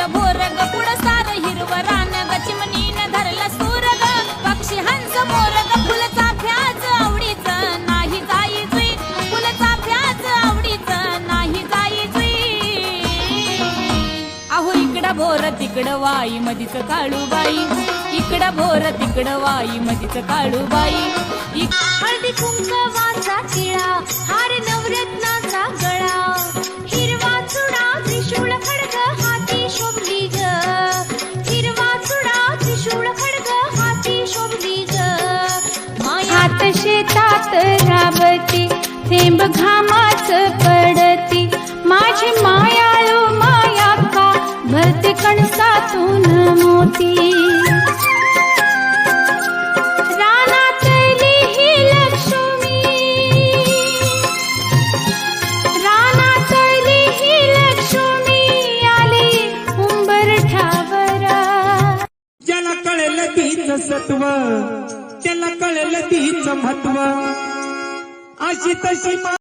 फुलं भोर ग पुढं सार हिरव रान ग चिमणीनं धरला सूर ग पक्षी हंस मोर ग फुल चाफ्याच आवडीच नाही जाई जुई फुल चाफ्याच आवडीच नाही जाई जुई अहो इकडं भोर तिकडं वाई मधीच काळूबाई. इकडं भोर तिकडं वाई मधीच काळूबाई. इक- हळदी माया शेतात राबती थेंब घामाच पडती. माझी मायाळू माया का भरते कणसातून मोती. सत्व त्याला कळलं तिचं महत्त्व. अशी तशी